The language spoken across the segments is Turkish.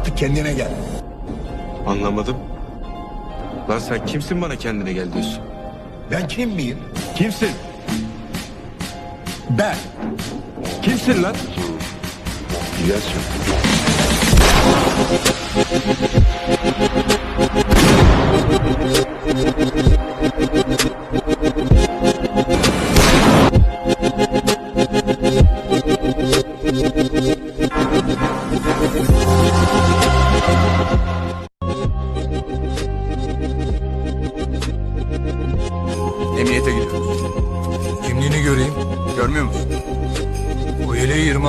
Artık kendine gel. Anlamadım. Lan sen kimsin bana kendine gel diyorsun? Ben kim miyim? Kimsin? Ben. Kimsin lan? Güzelsin.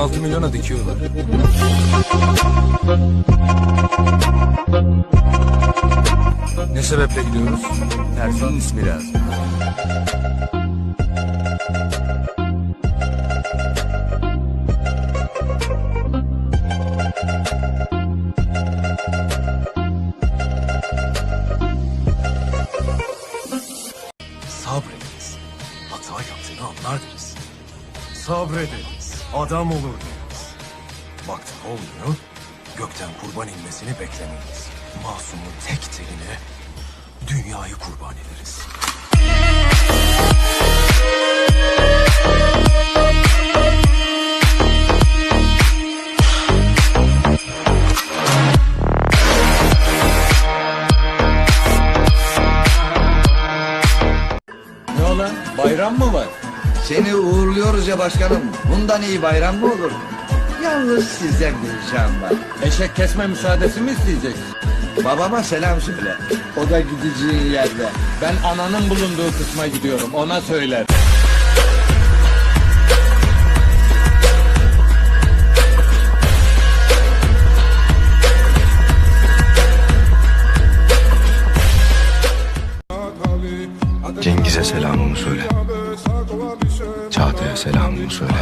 16 milyona dikiyorlar. Ne sebeple gidiyoruz? Person'un ismi lazım. Sabrediniz. Hata yaptığını anlardınız. Sabrediniz. Adam olur deriz. Baktın olmuyor. Gökten kurban inmesini beklemeyiz. Masumun tek teline dünyayı kurban ederiz. Ne olan? Bayram mı var? Seni uğurluyoruz ya başkanım. Bundan iyi bayram mı olur? Yalnız sizden bir ricam var. Eşek kesme müsaadesi mi isteyeceksin? Babama selam söyle. O da gideceğin yerde. Ben ananın bulunduğu kısma gidiyorum. Ona söyler. Cengiz'e selamımı söyle. Selamımı söyle.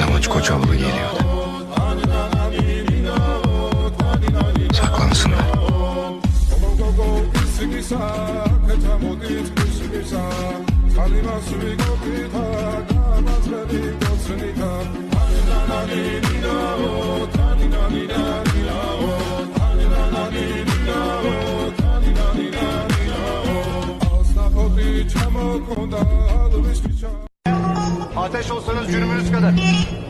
Yamaç Koçovalı geliyordu. Saklansınlar. Ateş olsanız cürmünüz kadar.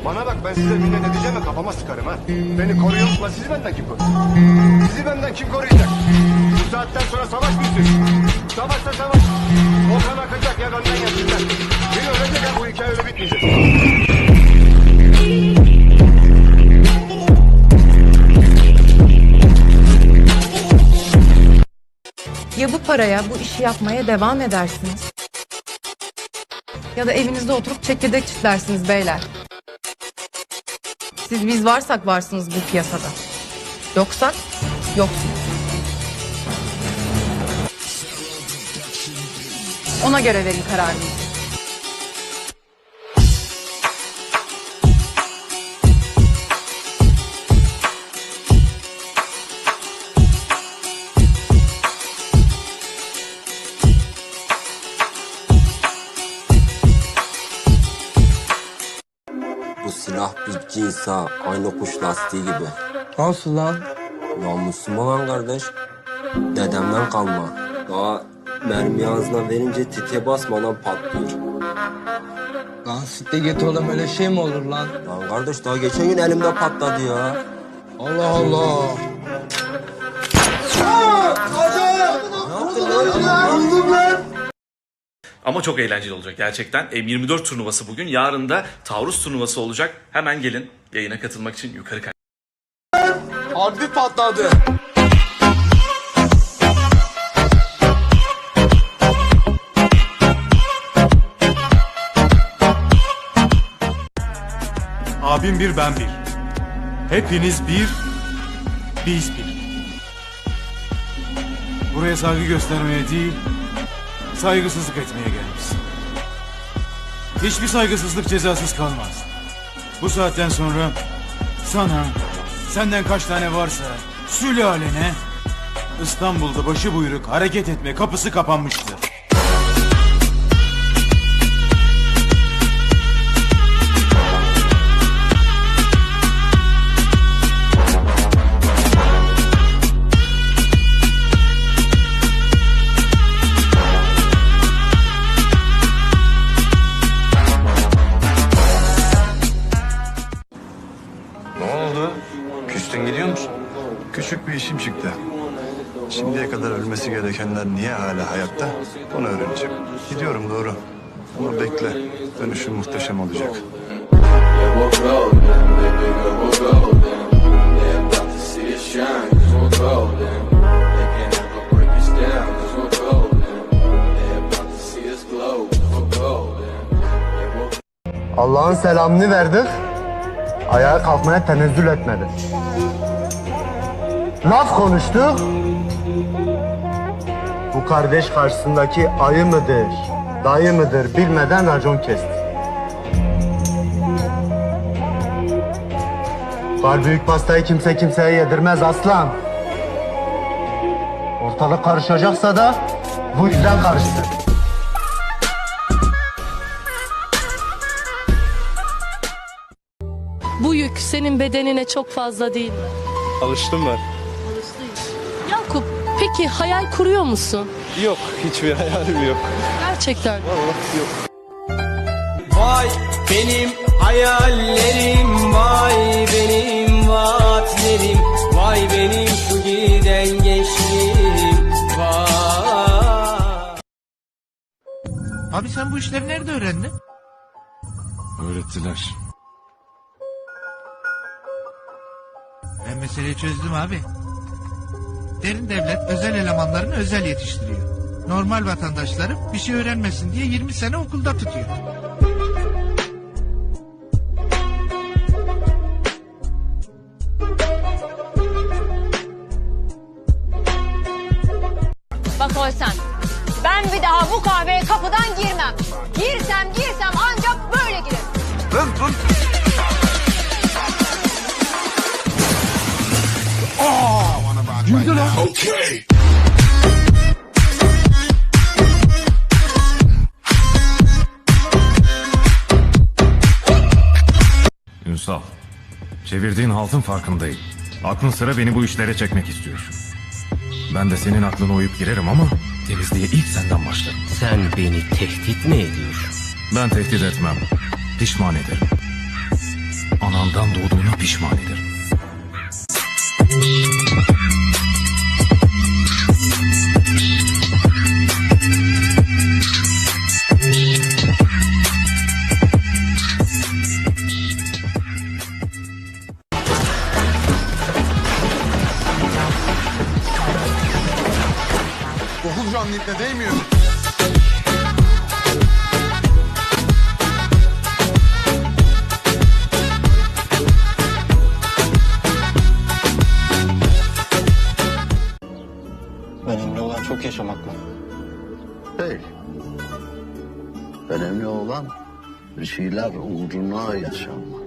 Bana bak ben size minnet edeceğim ve kafama sıkarım ha. Beni koruyor ama sizi benden kim koruyacak? Sizi benden kim koruyacak? Bu saatten sonra savaş mı istiyorsun? Savaşsa savaş. O kan akacak ya benden yapacak. Biri ölecek ya bu hikaye öyle bitmeyecek. Ya bu paraya bu işi yapmaya devam edersiniz. Ya da evinizde oturup çekirdek çitlersiniz beyler. Siz biz varsak varsınız bu piyasada. Yoksak yoksunuz. Ona göre verin kararınızı. Bir cinsa aynı kuş lastiği gibi. Nasıl lan? Namusum olan kardeş. Dedemden kalma. Daha mermi ağzına verince tetiğe basmadan patlıyor. Lan siktir git oğlum öyle şey mi olur lan? Lan kardeş daha geçen gün elimde patladı ya. Allah Allah. Ama çok eğlenceli olacak gerçekten. M24 turnuvası bugün. Yarın da Taurus turnuvası olacak. Hemen gelin yayına katılmak için yukarı kay- Harbi patladı. Abim bir ben bir. Hepiniz bir, biz bir. Buraya saygı göstermeye değil, saygısızlık etmeye gelmişsin. Hiçbir saygısızlık cezasız kalmaz. Bu saatten sonra sana, senden kaç tane varsa sülalene İstanbul'da başı buyruk hareket etme kapısı kapanmıştır. Bir işim çıktı. Şimdiye kadar ölmesi gerekenler niye hala hayatta? Onu öğreneceğim. Gidiyorum doğru. Ama bekle. Dönüşüm muhteşem olacak. Allah'ın selamını verdik. Ayağa kalkmaya tenezzül etmedi. Laf konuştuk. Bu kardeş karşısındaki ayı mıdır, dayı mıdır bilmeden racon kesti. Var büyük pastayı kimse kimseye yedirmez aslan. Ortalık karışacaksa da bu yüzden karıştı. Bu yük senin bedenine çok fazla değil mi? Alıştım ben. Peki hayal kuruyor musun? Yok hiçbir hayalim yok. Gerçekten. Vay benim hayallerim, vay benim vaatlerim, vay benim şu giden gençliğim, vay. Abi sen bu işleri nerede öğrendin? Öğrettiler. Ben meseleyi çözdüm abi. Derin devlet özel elemanlarını özel yetiştiriyor. Normal vatandaşları bir şey öğrenmesin diye 20 sene okulda tutuyor. Bak Olsen, ben bir daha bu kahveye kapıdan girmem. Girsem girsem ancak böyle girerim. Ünsal, çevirdiğin haltın farkındayım. Aklın sıra beni bu işlere çekmek istiyorsun. Ben de senin aklına uyup girerim ama temizliğe ilk senden başlarım. Sen beni tehdit mi ediyorsun? Ben tehdit etmem. Pişman ederim. Anandan doğduğuna pişman ederim. Önemli olan bir şeyler uğruna yaşamak.